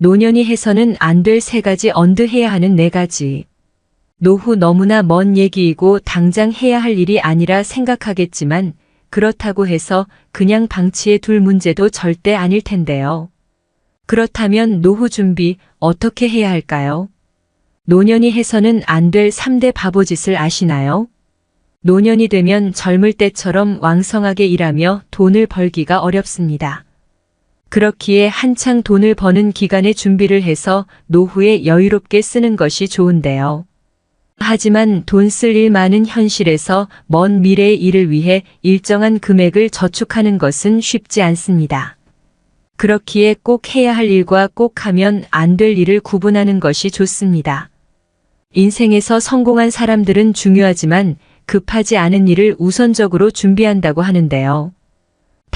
노년이 해서는 안 될 세 가지 언드 해야 하는 네 가지. 노후 너무나 먼 얘기이고 당장 해야 할 일이 아니라 생각하겠지만 그렇다고 해서 그냥 방치해 둘 문제도 절대 아닐 텐데요. 그렇다면 노후 준비 어떻게 해야 할까요? 노년이 해서는 안 될 3대 바보짓을 아시나요? 노년이 되면 젊을 때처럼 왕성하게 일하며 돈을 벌기가 어렵습니다. 그렇기에 한창 돈을 버는 기간에 준비를 해서 노후에 여유롭게 쓰는 것이 좋은데요. 하지만 돈 쓸 일 많은 현실에서 먼 미래의 일을 위해 일정한 금액을 저축하는 것은 쉽지 않습니다. 그렇기에 꼭 해야 할 일과 꼭 하면 안 될 일을 구분하는 것이 좋습니다. 인생에서 성공한 사람들은 중요하지만 급하지 않은 일을 우선적으로 준비한다고 하는데요.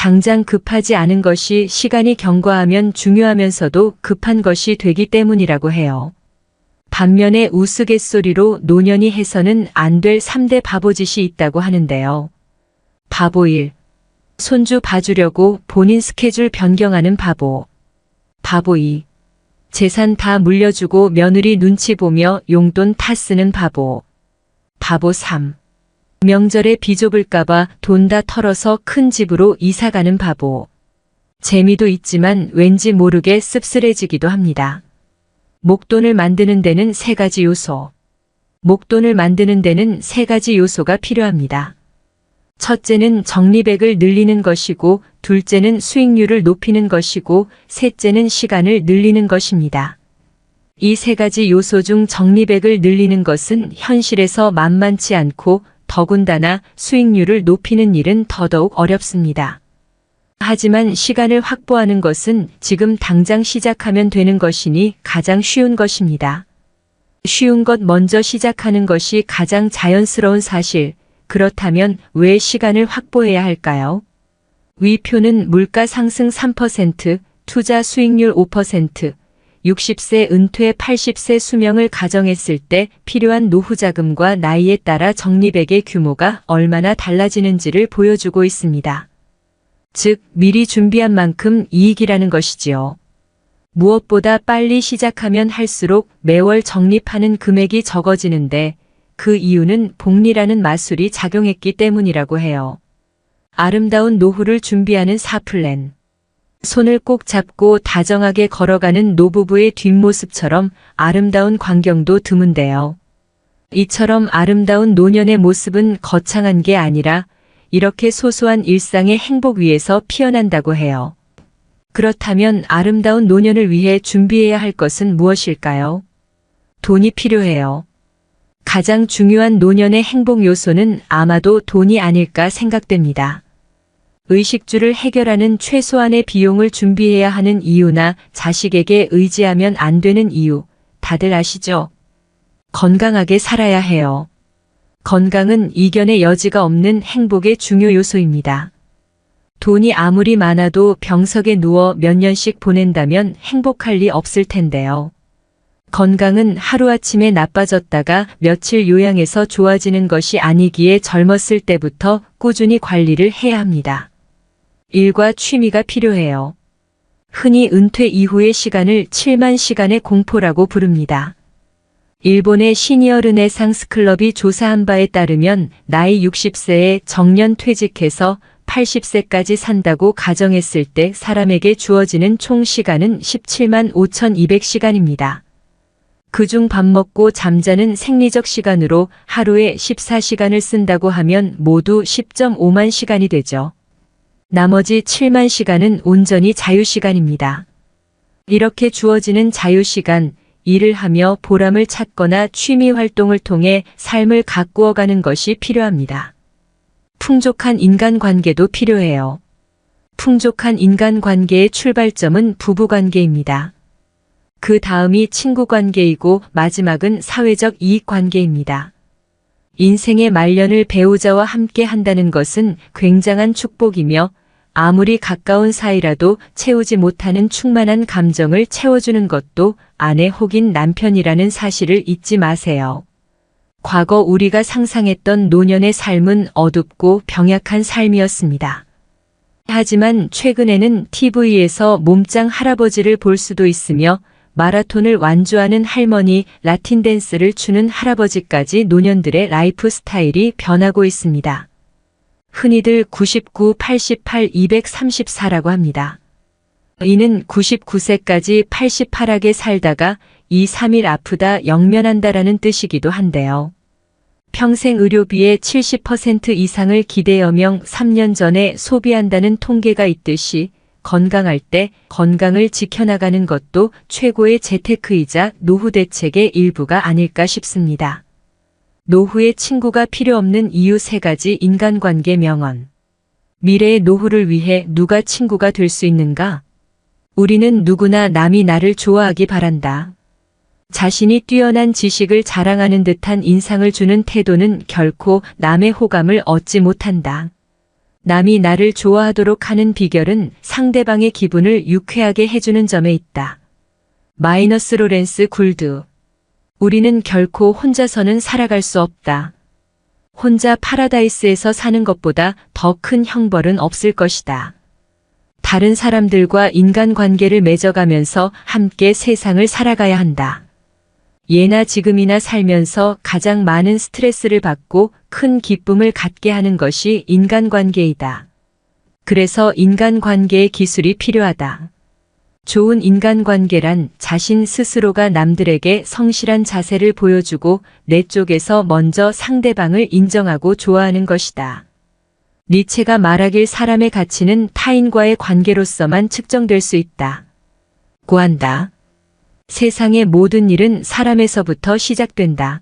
당장 급하지 않은 것이 시간이 경과하면 중요하면서도 급한 것이 되기 때문이라고 해요. 반면에 우스갯소리로 노년이 해서는 안 될 3대 바보짓이 있다고 하는데요. 바보 1. 손주 봐주려고 본인 스케줄 변경하는 바보. 바보 2. 재산 다 물려주고 며느리 눈치 보며 용돈 타 쓰는 바보. 바보 3. 명절에 비 좁을까봐 돈 다 털어서 큰 집으로 이사가는 바보. 재미도 있지만 왠지 모르게 씁쓸해지기도 합니다. 목돈을 만드는 데는 세 가지 요소. 목돈을 만드는 데는 세 가지 요소가 필요합니다. 첫째는 적립액을 늘리는 것이고, 둘째는 수익률을 높이는 것이고, 셋째는 시간을 늘리는 것입니다. 이 세 가지 요소 중 적립액을 늘리는 것은 현실에서 만만치 않고 더군다나 수익률을 높이는 일은 더더욱 어렵습니다. 하지만 시간을 확보하는 것은 지금 당장 시작하면 되는 것이니 가장 쉬운 것입니다. 쉬운 것 먼저 시작하는 것이 가장 자연스러운 사실. 그렇다면 왜 시간을 확보해야 할까요? 위 표는 물가 상승 3%, 투자 수익률 5%, 60세 은퇴 80세 수명을 가정했을 때 필요한 노후 자금과 나이에 따라 적립액의 규모가 얼마나 달라지는지를 보여주고 있습니다. 즉, 미리 준비한 만큼 이익이라는 것이지요. 무엇보다 빨리 시작하면 할수록 매월 적립하는 금액이 적어지는데 그 이유는 복리라는 마술이 작용했기 때문이라고 해요. 아름다운 노후를 준비하는 사플랜. 손을 꼭 잡고 다정하게 걸어가는 노부부의 뒷모습처럼 아름다운 광경도 드문데요. 이처럼 아름다운 노년의 모습은 거창한 게 아니라 이렇게 소소한 일상의 행복 위에서 피어난다고 해요. 그렇다면 아름다운 노년을 위해 준비해야 할 것은 무엇일까요? 돈이 필요해요. 가장 중요한 노년의 행복 요소는 아마도 돈이 아닐까 생각됩니다. 의식주를 해결하는 최소한의 비용을 준비해야 하는 이유나 자식에게 의지하면 안 되는 이유, 다들 아시죠? 건강하게 살아야 해요. 건강은 이견의 여지가 없는 행복의 중요 요소입니다. 돈이 아무리 많아도 병석에 누워 몇 년씩 보낸다면 행복할 리 없을 텐데요. 건강은 하루아침에 나빠졌다가 며칠 요양해서 좋아지는 것이 아니기에 젊었을 때부터 꾸준히 관리를 해야 합니다. 일과 취미가 필요해요. 흔히 은퇴 이후의 시간을 7만 시간의 공포라고 부릅니다. 일본의 시니어 르네상스 클럽이 조사한 바에 따르면 나이 60세에 정년 퇴직해서 80세까지 산다고 가정했을 때 사람에게 주어지는 총 시간은 17만 5,200시간입니다. 그중 밥 먹고 잠자는 생리적 시간으로 하루에 14시간을 쓴다고 하면 모두 10.5만 시간이 되죠. 나머지 7만 시간은 온전히 자유시간입니다. 이렇게 주어지는 자유시간, 일을 하며 보람을 찾거나 취미 활동을 통해 삶을 가꾸어가는 것이 필요합니다. 풍족한 인간관계도 필요해요. 풍족한 인간관계의 출발점은 부부관계입니다. 그 다음이 친구관계이고 마지막은 사회적 이익관계입니다. 인생의 말년을 배우자와 함께 한다는 것은 굉장한 축복이며 아무리 가까운 사이라도 채우지 못하는 충만한 감정을 채워주는 것도 아내 혹은 남편이라는 사실을 잊지 마세요. 과거 우리가 상상했던 노년의 삶은 어둡고 병약한 삶이었습니다. 하지만 최근에는 TV에서 몸짱 할아버지를 볼 수도 있으며 마라톤을 완주하는 할머니, 라틴 댄스를 추는 할아버지까지 노년들의 라이프 스타일이 변하고 있습니다. 흔히들 99, 88, 234라고 합니다. 이는 99세까지 88하게 살다가 2, 3일 아프다 영면한다라는 뜻이기도 한데요. 평생 의료비의 70% 이상을 기대여명 3년 전에 소비한다는 통계가 있듯이 건강할 때 건강을 지켜나가는 것도 최고의 재테크이자 노후 대책의 일부가 아닐까 싶습니다. 노후에 친구가 필요 없는 이유 세 가지 인간관계 명언. 미래의 노후를 위해 누가 친구가 될 수 있는가? 우리는 누구나 남이 나를 좋아하기 바란다. 자신이 뛰어난 지식을 자랑하는 듯한 인상을 주는 태도는 결코 남의 호감을 얻지 못한다. 남이 나를 좋아하도록 하는 비결은 상대방의 기분을 유쾌하게 해주는 점에 있다. 마이너스 로렌스 굴드. 우리는 결코 혼자서는 살아갈 수 없다. 혼자 파라다이스에서 사는 것보다 더 큰 형벌은 없을 것이다. 다른 사람들과 인간관계를 맺어가면서 함께 세상을 살아가야 한다. 예나 지금이나 살면서 가장 많은 스트레스를 받고 큰 기쁨을 갖게 하는 것이 인간관계이다. 그래서 인간관계의 기술이 필요하다. 좋은 인간관계란 자신 스스로가 남들에게 성실한 자세를 보여주고 내 쪽에서 먼저 상대방을 인정하고 좋아하는 것이다. 니체가 말하길 사람의 가치는 타인과의 관계로서만 측정될 수 있다. 고한다. 세상의 모든 일은 사람에서부터 시작된다.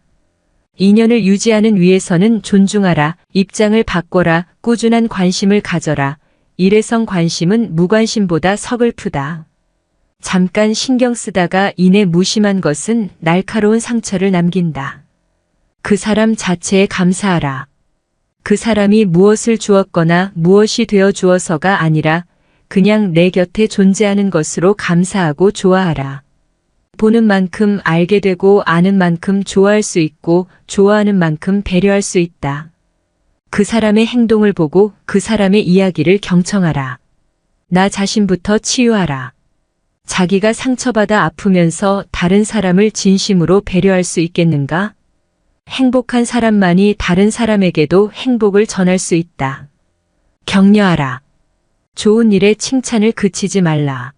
인연을 유지하는 위해서는 존중하라, 입장을 바꿔라, 꾸준한 관심을 가져라. 일회성 관심은 무관심보다 서글프다. 잠깐 신경 쓰다가 이내 무심한 것은 날카로운 상처를 남긴다. 그 사람 자체에 감사하라. 그 사람이 무엇을 주었거나 무엇이 되어 주어서가 아니라 그냥 내 곁에 존재하는 것으로 감사하고 좋아하라. 보는 만큼 알게 되고 아는 만큼 좋아할 수 있고 좋아하는 만큼 배려할 수 있다. 그 사람의 행동을 보고 그 사람의 이야기를 경청하라. 나 자신부터 치유하라. 자기가 상처받아 아프면서 다른 사람을 진심으로 배려할 수 있겠는가? 행복한 사람만이 다른 사람에게도 행복을 전할 수 있다. 격려하라. 좋은 일에 칭찬을 그치지 말라.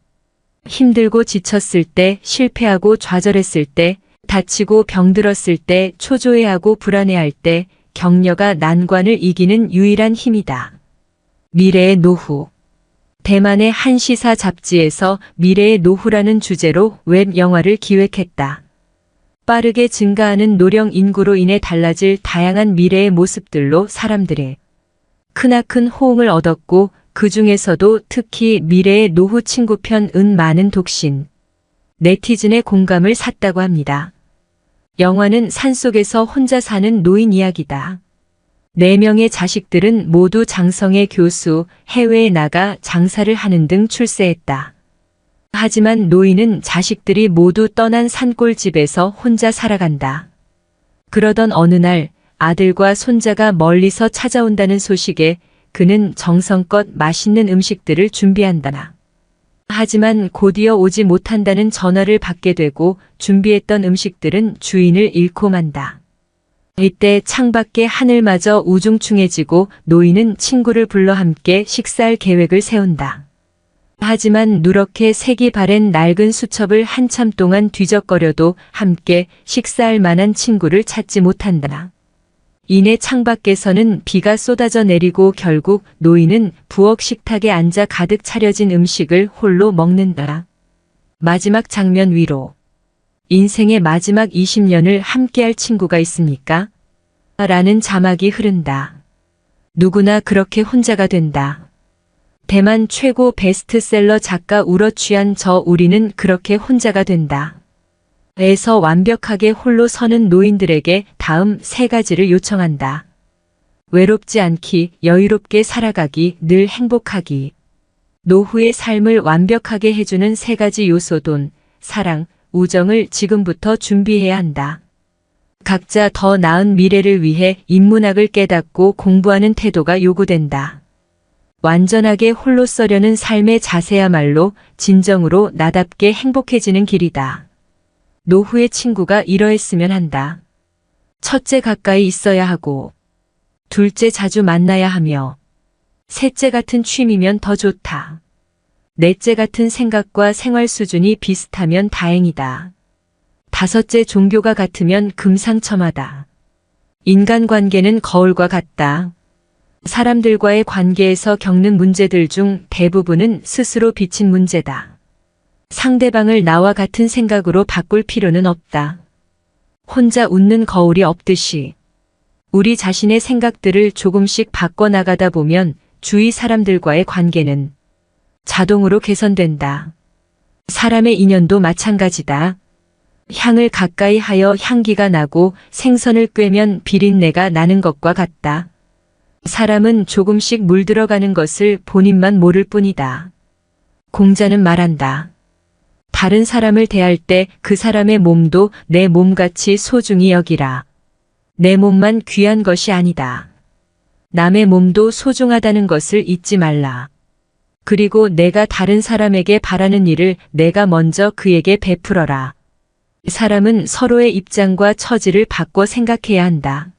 힘들고 지쳤을 때, 실패하고 좌절했을 때, 다치고 병들었을 때, 초조해하고 불안해할 때, 격려가 난관을 이기는 유일한 힘이다. 미래의 노후. 대만의 한 시사 잡지에서 미래의 노후라는 주제로 웹 영화를 기획했다. 빠르게 증가하는 노령 인구로 인해 달라질 다양한 미래의 모습들로 사람들의 크나큰 호응을 얻었고 그 중에서도 특히 미래의 노후 친구편 은 많은 독신, 네티즌의 공감을 샀다고 합니다. 영화는 산속에서 혼자 사는 노인 이야기다. 네 명의 자식들은 모두 장성의 교수, 해외에 나가 장사를 하는 등 출세했다. 하지만 노인은 자식들이 모두 떠난 산골집에서 혼자 살아간다. 그러던 어느 날 아들과 손자가 멀리서 찾아온다는 소식에 그는 정성껏 맛있는 음식들을 준비한다. 하지만 곧이어 오지 못한다는 전화를 받게 되고 준비했던 음식들은 주인을 잃고 만다. 이때 창밖에 하늘마저 우중충해지고 노인은 친구를 불러 함께 식사할 계획을 세운다. 하지만 누렇게 색이 바랜 낡은 수첩을 한참 동안 뒤적거려도 함께 식사할 만한 친구를 찾지 못한다. 이내 창밖에서는 비가 쏟아져 내리고 결국 노인은 부엌 식탁에 앉아 가득 차려진 음식을 홀로 먹는다. 마지막 장면 위로. 인생의 마지막 20년을 함께할 친구가 있습니까? 라는 자막이 흐른다. 누구나 그렇게 혼자가 된다. 대만 최고 베스트셀러 작가 우러취한 저 우리는 그렇게 혼자가 된다. 에서 완벽하게 홀로 서는 노인들에게 다음 세 가지를 요청한다. 외롭지 않기, 여유롭게 살아가기, 늘 행복하기. 노후의 삶을 완벽하게 해주는 세 가지 요소 돈, 사랑, 우정을 지금부터 준비해야 한다. 각자 더 나은 미래를 위해 인문학을 깨닫고 공부하는 태도가 요구된다. 완전하게 홀로 서려는 삶의 자세야말로 진정으로 나답게 행복해지는 길이다. 노후의 친구가 이러했으면 한다. 첫째 가까이 있어야 하고, 둘째 자주 만나야 하며, 셋째 같은 취미면 더 좋다. 넷째 같은 생각과 생활 수준이 비슷하면 다행이다. 다섯째 종교가 같으면 금상첨화다. 인간관계는 거울과 같다. 사람들과의 관계에서 겪는 문제들 중 대부분은 스스로 비친 문제다. 상대방을 나와 같은 생각으로 바꿀 필요는 없다. 혼자 웃는 거울이 없듯이 우리 자신의 생각들을 조금씩 바꿔나가다 보면 주위 사람들과의 관계는 자동으로 개선된다. 사람의 인연도 마찬가지다. 향을 가까이 하여 향기가 나고 생선을 꿰면 비린내가 나는 것과 같다. 사람은 조금씩 물들어가는 것을 본인만 모를 뿐이다. 공자는 말한다. 다른 사람을 대할 때 그 사람의 몸도 내 몸같이 소중히 여기라. 내 몸만 귀한 것이 아니다. 남의 몸도 소중하다는 것을 잊지 말라. 그리고 내가 다른 사람에게 바라는 일을 내가 먼저 그에게 베풀어라. 사람은 서로의 입장과 처지를 바꿔 생각해야 한다.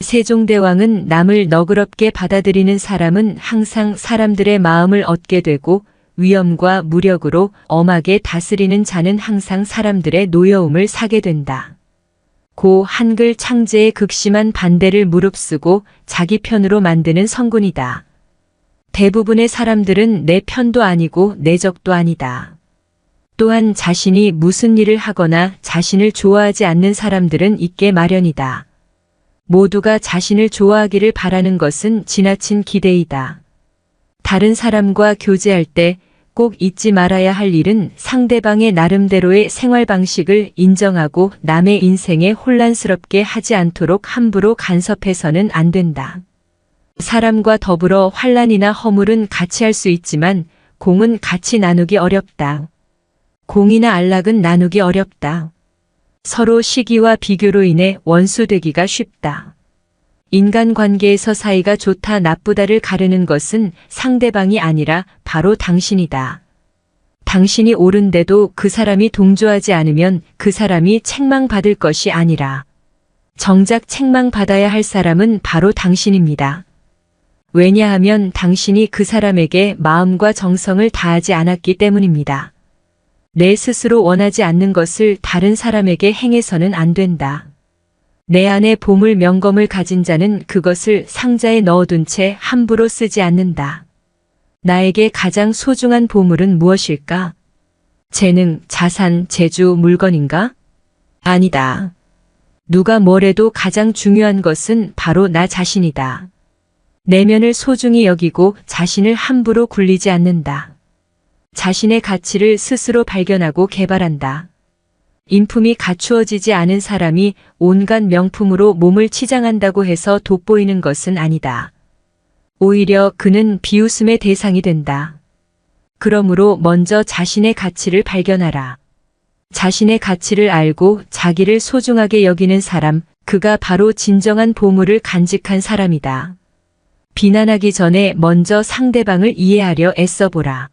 세종대왕은 남을 너그럽게 받아들이는 사람은 항상 사람들의 마음을 얻게 되고 위엄과 무력으로 엄하게 다스리는 자는 항상 사람들의 노여움을 사게 된다. 고 한글 창제의 극심한 반대를 무릅쓰고 자기 편으로 만드는 성군이다. 대부분의 사람들은 내 편도 아니고 내 적도 아니다. 또한 자신이 무슨 일을 하거나 자신을 좋아하지 않는 사람들은 있게 마련이다. 모두가 자신을 좋아하기를 바라는 것은 지나친 기대이다. 다른 사람과 교제할 때 꼭 잊지 말아야 할 일은 상대방의 나름대로의 생활 방식을 인정하고 남의 인생에 혼란스럽게 하지 않도록 함부로 간섭해서는 안 된다. 사람과 더불어 환란이나 허물은 같이 할 수 있지만 공은 같이 나누기 어렵다. 공이나 안락은 나누기 어렵다. 서로 시기와 비교로 인해 원수되기가 쉽다. 인간관계에서 사이가 좋다 나쁘다를 가르는 것은 상대방이 아니라 바로 당신이다. 당신이 옳은데도 그 사람이 동조하지 않으면 그 사람이 책망받을 것이 아니라 정작 책망받아야 할 사람은 바로 당신입니다. 왜냐하면 당신이 그 사람에게 마음과 정성을 다하지 않았기 때문입니다. 내 스스로 원하지 않는 것을 다른 사람에게 행해서는 안 된다. 내 안에 보물 명검을 가진 자는 그것을 상자에 넣어둔 채 함부로 쓰지 않는다. 나에게 가장 소중한 보물은 무엇일까? 재능, 자산, 재주, 물건인가? 아니다. 누가 뭐래도 가장 중요한 것은 바로 나 자신이다. 내면을 소중히 여기고 자신을 함부로 굴리지 않는다. 자신의 가치를 스스로 발견하고 개발한다. 인품이 갖추어지지 않은 사람이 온갖 명품으로 몸을 치장한다고 해서 돋보이는 것은 아니다. 오히려 그는 비웃음의 대상이 된다. 그러므로 먼저 자신의 가치를 발견하라. 자신의 가치를 알고 자기를 소중하게 여기는 사람, 그가 바로 진정한 보물을 간직한 사람이다. 비난하기 전에 먼저 상대방을 이해하려 애써보라.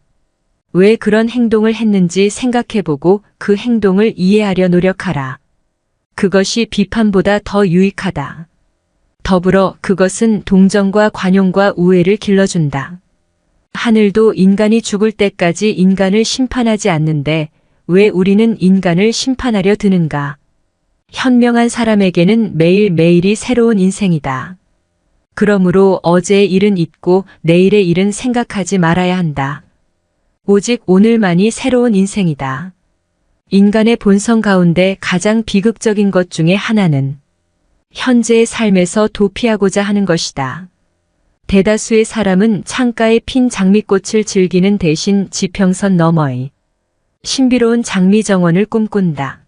왜 그런 행동을 했는지 생각해보고 그 행동을 이해하려 노력하라. 그것이 비판보다 더 유익하다. 더불어 그것은 동정과 관용과 우애를 길러준다. 하늘도 인간이 죽을 때까지 인간을 심판하지 않는데 왜 우리는 인간을 심판하려 드는가? 현명한 사람에게는 매일매일이 새로운 인생이다. 그러므로 어제의 일은 잊고 내일의 일은 생각하지 말아야 한다. 오직 오늘만이 새로운 인생이다. 인간의 본성 가운데 가장 비극적인 것 중에 하나는 현재의 삶에서 도피하고자 하는 것이다. 대다수의 사람은 창가에 핀 장미꽃을 즐기는 대신 지평선 너머의 신비로운 장미 정원을 꿈꾼다.